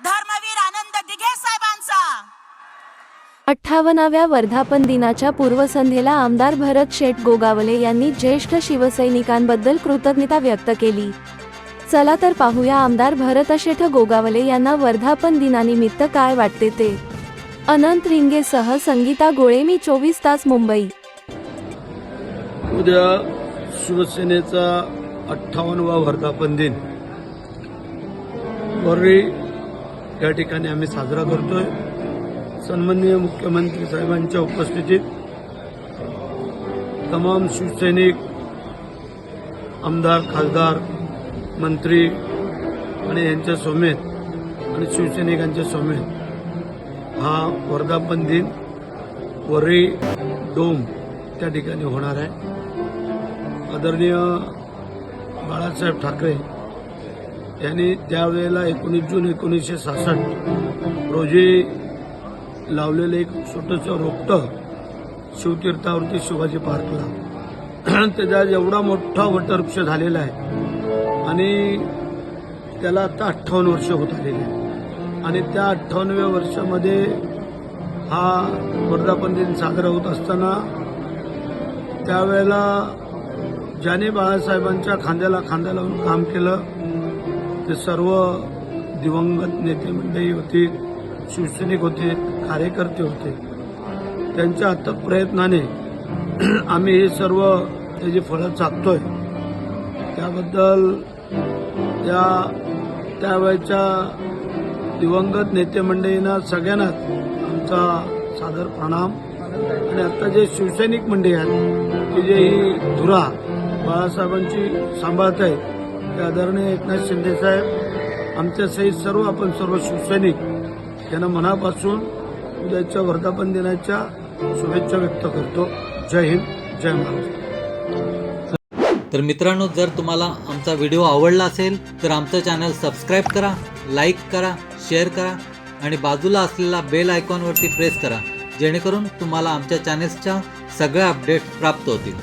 धर्मवीर आनंद दिघे साहेबांचा. अठ्ठावनाव्या वर्धापन दिनाच्या पूर्वसंध्येला आमदार भरत शेठ गोगावले यांनी ज्येष्ठ शिवसैनिकांबद्दल कृतज्ञता व्यक्त केली. चला तर पाहूया आमदार भरत शेठ गोगावले यांना वर्धापन दिनानिमित्त काय वाटते ते. अनंत रिंगेसह संगीता गोळे मी चोवीस तास मुंबई. उद्या शिवसेनेचा अठ्ठावनवा वर्धापन दिन. या ठिकाणी आम्ही साजरा करतोय. सन्माननीय मुख्यमंत्री साहेबांच्या उपस्थितीत तमाम शिवसैनिक आमदार खासदार मंत्री आणि यांच्या समेत आणि शिवसैनिकांच्या समेत हा वर्धापन दिन वरळी डोम त्या ठिकाणी होणार आहे. आदरणीय बाळासाहेब ठाकरे त्यांनी त्यावेळेला एकोणीस जून एकोणीसशे सहासष्ट रोजी लावलेलं एक छोटंसं रोपटं शिवतीर्थावरती शिवाजी पार्कला. त्याचा एवढा मोठा वटवृक्ष झालेला आहे. आणि त्याला आता अठ्ठावन्न वर्ष होत आलेली आहे आणि त्या अठ्ठावन्नव्या वर्षामध्ये हा वर्धापन दिन साजरा होत असताना त्यावेळेला ज्याने बाळासाहेबांच्या खांद्याला खांदा लावून काम केलं. ते सर्व दिवंगत नेते मंडळी होती शिवसैनिक होते कार्यकर्ते होते. त्यांच्या आता प्रयत्नाने आम्ही हे सर्व त्याची फळं चाकतोय त्याबद्दल त्या त्यावेळच्या दिवंगत नेते मंडळींना सगळ्यांनाच आमचा सादर प्रणाम. आणि आता जे शिवसैनिक मंडळी आहेत की जे ही धुरा बाळासाहेबांची सांभाळत आहेत ते आदरणीय एकनाथ शिंदे साहेब आमच्या सर्व आपण सर्व शिवसैनिक यांना मनापासून उद्याच्या वर्धापन दिनाच्या शुभेच्छा व्यक्त करतो. जय हिंद जय महाराष्ट्र. तर मित्रांनो जर तुम्हाला आमचा व्हिडिओ आवडला असेल तर आमचं चॅनल सबस्क्राईब करा लाईक करा शेअर करा आणि बाजूला असलेला बेल आयकॉनवरती प्रेस करा जेणेकरून तुम्हाला आमच्या चॅनेल्सच्या सगळ्या अपडेट्स प्राप्त होतील.